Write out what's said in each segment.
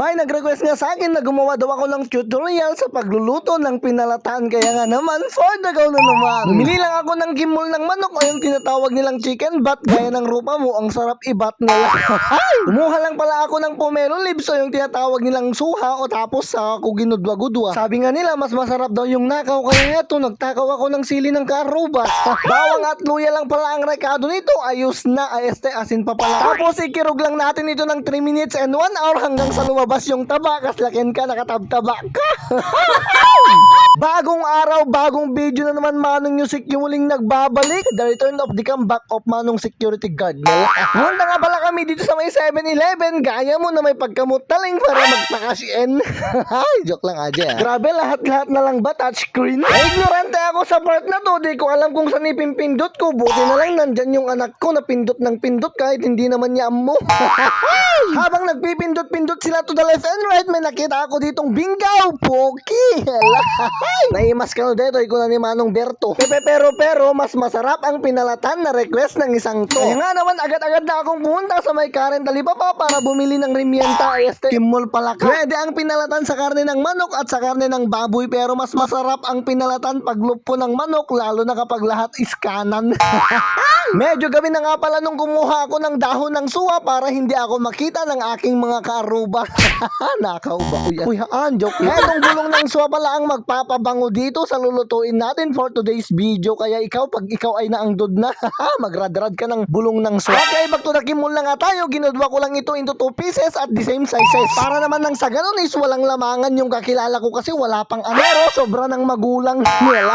May nag-request nga sa akin na gumawa daw ako ng tutorial sa pagluluto ng pinalatan. Kaya nga naman, for the go na naman. Bumili lang ako ng gimol ng manok o yung tinatawag nilang chicken bat. Gaya ng rupa mo, ang sarap ibat nila. Kumuha lang pala ako ng pomelo leaves o yung tinatawag nilang suha o tapos sa ako ginudwa-gudwa. Sabi nga nila, mas masarap daw yung nakaw. Kaya nga to, nagtakaw ako ng sili ng karuba. Bawang at luya lang pala ang rekado nito. Ayos na, ay este, asin pa pala. Tapos ikirog lang natin ito ng 3 minutes and 1 hour hanggang sa lumabas yung taba. Kaslakin ka, nakatabtaba ka. Bagong araw, bagong video na naman Manong Music yung muling nagbabalik. The return of the comeback of Manong Security Guard. Punta nga pala kami dito sa may 7-Eleven. Gaya mo na may pagkamutaling para magpakasien. Joke lang aja. Grabe, lahat-lahat na lang ba touchscreen? Ignorante ako sa part na to. Di ko alam kung saan ipimpindot ko. Buti na lang nandyan yung anak ko na pindot ng pindot kahit hindi naman niya mo. Habang nagpipindot-pindot sila to the left and right, may nakita ako ditong bingaw, poki. Naimas ka no dito, ikaw na ni Manong Berto. Pepe, pero pero, mas masarap ang pinalatan na request ng isang to. Kaya nga naman, agad-agad na akong pumunta sa may Karen Talipapa para bumili ng Rimienta Este. Kimol pala ka. Pwede ang pinalatan sa karne ng manok at sa karne ng baboy, pero mas masarap ang pinalatan pag lupo ng manok, lalo na kapag lahat is kanan. Medyo gabi na nga pala nung kumuha ako ng dahon ng suwa para hindi ako makita ng aking mga karuba. Nakaw ba ko yan? Uy, haan, joke. Etong bulong ng suwa pala ang magpapabango dito sa lulutuin natin for today's video. Kaya ikaw, pag ikaw ay naangdod na, magradrad ka ng bulong ng suwa. Okay, back to nga tayo. Ginudwa ko lang ito into two pieces at the same sizes. Para naman nang sa ganun is walang lamangan yung kakilala ko kasi wala pang ano. Sobra ng magulang nila.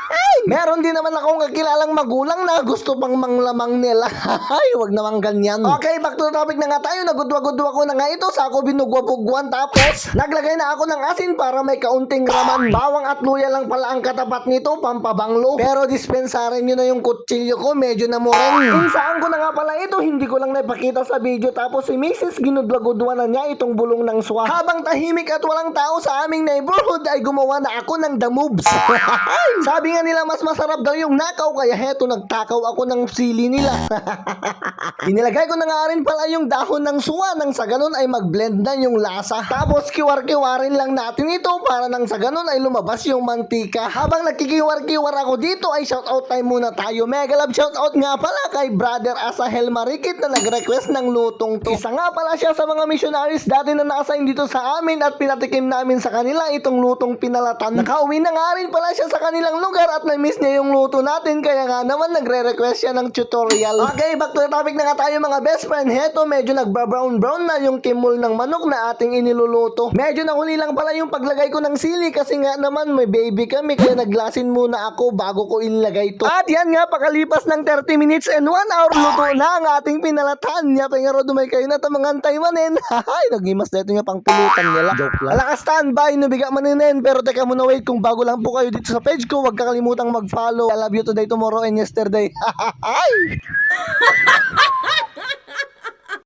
Meron din naman akong kakilalang magulang na gusto pang manglamang nila. Ay, wag naman ganyan. Okay, back to the topic na nga tayo. Nagudwa-gudwa ko na nga ito sa ako binugwa-bugwan. Tapos, naglagay na ako ng asin para may kaunting raman. Bawang at luya lang pala ang katapat nito, pampabanglo. Pero dispensarin nyo na yung kutsilyo ko, medyo namureng. Insaan ko na nga pala ito, hindi ko lang naipakita sa video. Tapos si Mrs. ginudwa-gudwa na niya itong bulong ng swa. Habang tahimik at walang tao sa aming neighborhood, ay gumawa na ako ng the moves. Sabi nga nila mas masarap daw yung nakaw, kaya heto nagtakaw ako ng sili nila. Inilagay ko na nga rin pala yung dahon ng suwa nang sa ganun ay mag-blend na yung lasa. Tapos kiwar-kiwarin lang natin ito para nang sa ganun ay lumabas yung mantika. Habang nagkikiwar-kiwar ako dito ay shoutout time muna tayo. Mega love shoutout nga pala kay brother Asahel Marikit na nag-request ng lutong to. Isa nga pala siya sa mga missionaries dati na naka-assign dito sa amin at pinatikim namin sa kanila itong lutong pinalatan. Nakauwi na nga rin pala siya sa kanilang lugar at na-miss niya yung luto natin kaya nga naman nagre-request siya ng tutorial. Okay, back to the topic na nga tayo mga best friend. Heto, medyo nagba-brown brown na yung kimul ng manok na ating iniluluto. Medyo nahuli lang pala yung paglagay ko ng sili kasi nga naman may baby kami kaya naglasin muna ako bago ko inilagay to. At yan nga, pakalipas ng 30 minutes and 1 hour luto na ang ating pinalatan niya. Pengaro dumay kayo na tamangan tayo manin. Hay, nagimas na ito nga pang pulutan nila. Joke lang. Alakas standby, nubiga maninin. Pero teka muna wait, kung bago lang po kayo dito sa page ko, huwag kakalimutang mag-follow. I love you today, tomorrow, and yesterday. Hay!